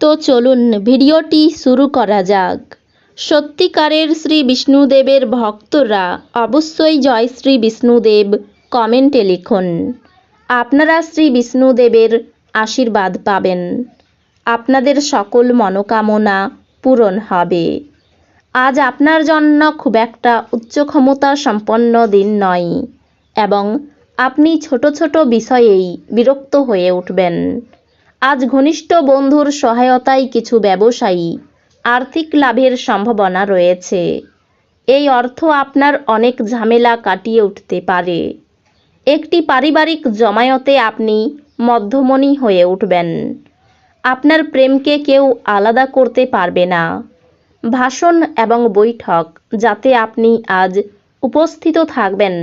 তো চলুন ভিডিওটি শুরু করা যাক। সত্যিকারের শ্রী বিষ্ণুদেবের ভক্তরা অবশ্যই জয় শ্রী বিষ্ণুদেব কমেন্টে লিখুন। আপনারা শ্রী বিষ্ণুদেবের আশীর্বাদ পাবেন। আপনাদের সকল মনোকামনা পূরণ হবে। আজ আপনার জন্য খুব একটা উচ্চ ক্ষমতা সম্পন্ন দিন নয় এবং আপনি ছোট ছোট বিষয়েই বিরক্ত হয়ে উঠবেন। আজ ঘনিষ্ঠ বন্ধুর সহায়তায় কিছু ব্যবসায়ী আর্থিক লাভের সম্ভাবনা রয়েছে। এই অর্থ আপনার অনেক ঝামেলা কাটিয়ে উঠতে পারে। একটি পারিবারিক জমায়তে আপনি মধ্যমণি হয়ে উঠবেন। আপনার প্রেমকে কেউ আলাদা করতে পারবে না। ভাষণ এবং বৈঠক যাতে আপনি আজ উপস্থিত থাকবেন,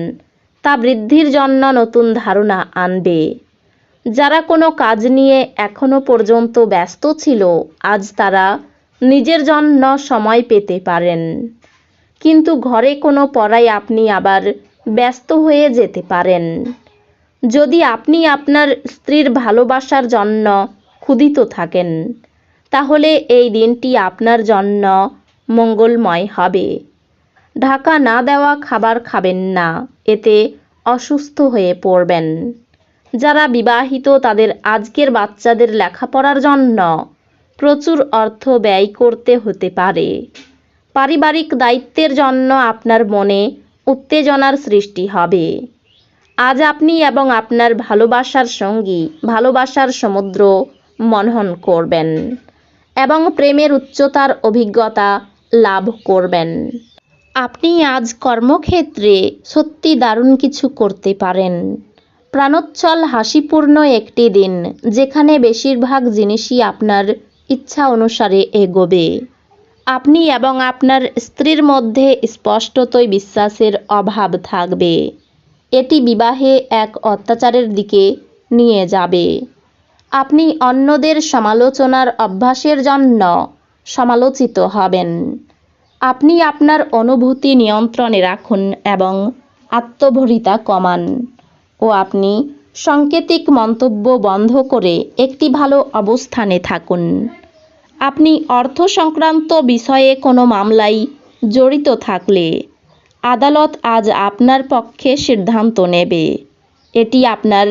তা বৃদ্ধির জন্য নতুন ধারণা আনবে। যারা কোনো কাজ নিয়ে এখনও পর্যন্ত ব্যস্ত ছিল, আজ তারা নিজের জন্য সময় পেতে পারেন। কিন্তু ঘরে কোনো পড়ায় আপনি আবার ব্যস্ত হয়ে যেতে পারেন। যদি আপনি আপনার স্ত্রীর ভালোবাসার জন্য ক্ষুদিত থাকেন, তাহলে এই দিনটি আপনার জন্য মঙ্গলময় হবে। ঢাকা না দেওয়া খাবার খাবেন না, এতে অসুস্থ হয়ে পড়বেন। যারা বিবাহিত, তাদের আজকের বাচ্চাদের লেখাপড়ার জন্য প্রচুর অর্থ ব্যয় করতে হতে পারে। পারিবারিক দায়িত্বের জন্য আপনার মনে উত্তেজনার সৃষ্টি হবে। আজ আপনি এবং আপনার ভালোবাসার সঙ্গী, ভালোবাসার সমুদ্র মনন করবেন এবং প্রেমের উচ্চতার অভিজ্ঞতা লাভ করবেন। আপনি আজ কর্মক্ষেত্রে সত্যি দারুণ কিছু করতে পারেন। প্রাণোচ্ছল হাসিপূর্ণ একটি দিন, যেখানে বেশিরভাগ জিনিসই আপনার ইচ্ছা অনুসারে এগোবে। আপনি এবং আপনার স্ত্রীর মধ্যে স্পষ্টতই বিশ্বাসের অভাব থাকবে। এটি বিবাহে এক অত্যাচারের দিকে নিয়ে যাবে। আপনি অন্যদের সমালোচনার অভ্যাসের জন্য সমালোচিত হবেন। আপনি আপনার অনুভূতি নিয়ন্ত্রণে রাখুন এবং আত্মভরিতা কমান। ও আপনি সাংকেতিক মন্তব্য বন্ধ করে একটি ভালো অবস্থানে থাকুন। আপনি অর্থ সংক্রান্ত বিষয়ে কোনো মামলায় জড়িত থাকলে আদালত আজ আপনার পক্ষে সিদ্ধান্ত নেবে। এটি আপনার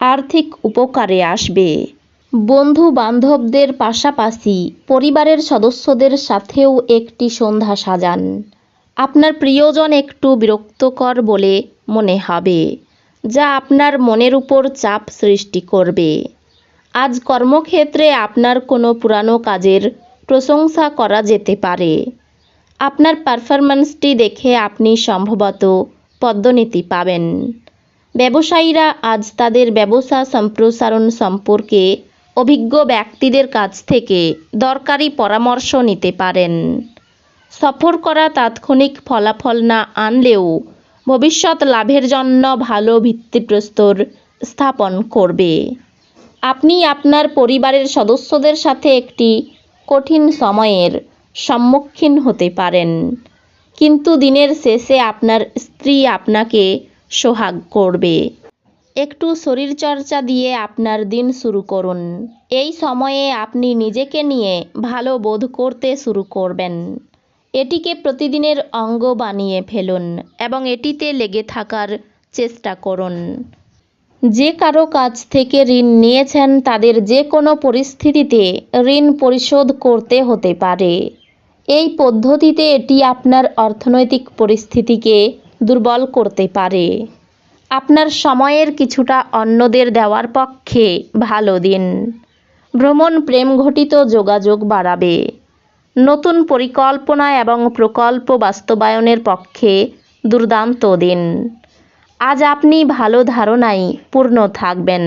আর্থিক উপকারে আসবে। বন্ধু বান্ধবদের পাশাপাশি পরিবারের সদস্যদের সাথেও একটি সন্ধ্যা সাজান। আপনার প্রিয়জন একটু বিরক্তকর বলে মনে হবে। যা আপনার মনের উপর চাপ সৃষ্টি করবে। আজ কর্মক্ষেত্রে আপনার কোনো পুরানো কাজের প্রশংসা করা যেতে পারে। আপনার পারফরম্যান্সটি দেখে আপনি সম্ভবত পদ্মনীতি পাবেন। ব্যবসায়ীরা আজ তাদের ব্যবসা সম্প্রসারণ সম্পর্কে অভিজ্ঞ ব্যক্তিদের কাছ থেকে দরকারি পরামর্শ নিতে পারেন। সফর করা তাৎক্ষণিক ফলাফল না আনলেও ভবিষ্যৎ লাভের জন্য ভালো ভিত্তিপ্রস্তর স্থাপন করবে। আপনি আপনার পরিবারের সদস্যদের সাথে একটি কঠিন সময়ের সম্মুখীন হতে পারেন, কিন্তু দিনের শেষে আপনার স্ত্রী আপনাকে সোহাগ করবে। একটু শরীরচর্চা দিয়ে আপনার দিন শুরু করুন। এই সময়ে আপনি নিজেকে নিয়ে ভালো বোধ করতে শুরু করবেন। এটিকে প্রতিদিনের অঙ্গ বানিয়ে ফেলুন এবং এটিতে লেগে থাকার চেষ্টা করুন। যে কারও কাছ থেকে ঋণ নিয়েছেন, তাদের যে কোনো পরিস্থিতিতে ঋণ পরিশোধ করতে হতে পারে। এই পদ্ধতিতে এটি আপনার অর্থনৈতিক পরিস্থিতিকে দুর্বল করতে পারে। আপনার সময়ের কিছুটা অন্যদের দেওয়ার পক্ষে ভালো দিন। ভ্রমণ প্রেম ঘটিত যোগাযোগ বাড়াবে। নতুন পরিকল্পনা এবং প্রকল্প বাস্তবায়নের পক্ষে দুর্দান্ত দিন। আজ আপনি ভালো ধারণায় পূর্ণ থাকবেন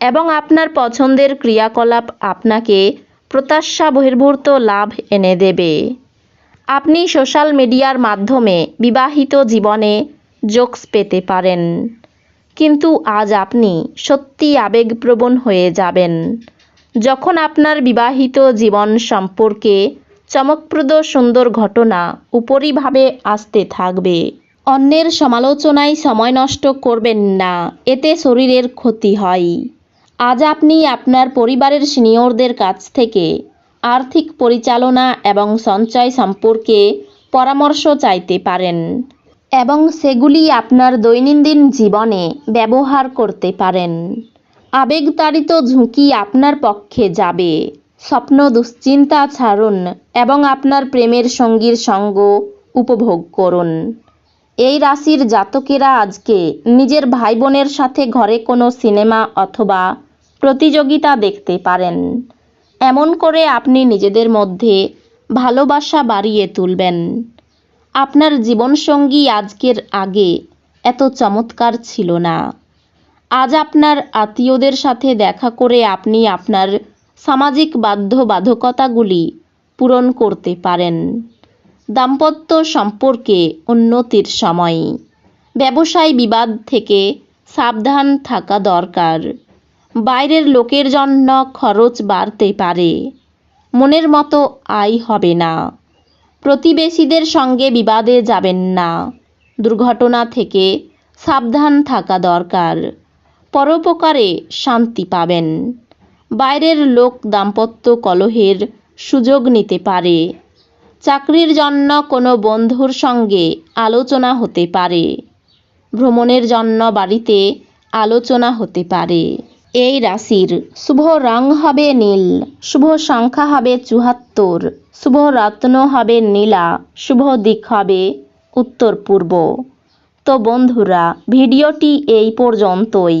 এবং আপনার পছন্দের ক্রিয়াকলাপ আপনাকে প্রত্যাশা বহির্ভূত লাভ এনে দেবে। আপনি সোশ্যাল মিডিয়ার মাধ্যমে বিবাহিত জীবনে জোকস পেতে পারেন, কিন্তু আজ আপনি সত্যি আবেগপ্রবণ হয়ে যাবেন। যখন আপনার বিবাহিত জীবন সম্পর্কে চমকপ্রদ সুন্দর ঘটনা উপরিভাবে আসতে থাকবে, অন্যের সমালোচনায় সময় নষ্ট করবেন না, এতে শরীরের ক্ষতি হয়। আজ আপনি আপনার পরিবারের সিনিয়রদের কাছ থেকে আর্থিক পরিচালনা এবং সঞ্চয় সম্পর্কে পরামর্শ চাইতে পারেন এবং সেগুলি আপনার দৈনন্দিন জীবনে ব্যবহার করতে পারেন। আবেগতাড়িত ঝুঁকি আপনার পক্ষে যাবে। স্বপ্ন দুশ্চিন্তা ছাড়ুন এবং আপনার প্রেমের সঙ্গীর সঙ্গ উপভোগ করুন। এই রাশির জাতকেরা আজকে নিজের ভাই বোনের সাথে ঘরে কোনো সিনেমা অথবা প্রতিযোগিতা দেখতে পারেন। এমন করে আপনি নিজেদের মধ্যে ভালোবাসা বাড়িয়ে তুলবেন। আপনার জীবনসঙ্গী আজকের আগে এত চমৎকার ছিল না। আজ আপনার আত্মীয়দের সাথে দেখা করে আপনি আপনার সামাজিক বাধ্যবাধকতাগুলি পূরণ করতে পারেন। দাম্পত্য সম্পর্কে উন্নতির সময়। ব্যবসায় বিবাদ থেকে সাবধান থাকা দরকার। বাইরের লোকের জন্য খরচ বাড়তে পারে। মনের মতো আয় হবে না। প্রতিবেশীদের সঙ্গে বিবাদে যাবেন না। দুর্ঘটনা থেকে সাবধান থাকা দরকার। পরোপকারে শান্তি পাবেন। বাইরের লোক দাম্পত্য কলহের সুযোগ নিতে পারে। চাকরির জন্য কোনো বন্ধুর সঙ্গে আলোচনা হতে পারে। ভ্রমণের জন্য বাড়িতে আলোচনা হতে পারে। এই রাশির শুভ রং হবে নীল, শুভ সংখ্যা হবে চুহাত্তর শুভ রত্ন হবে নীলা, শুভ দিক হবে উত্তর পূর্ব তো বন্ধুরা, ভিডিওটি এই পর্যন্তই।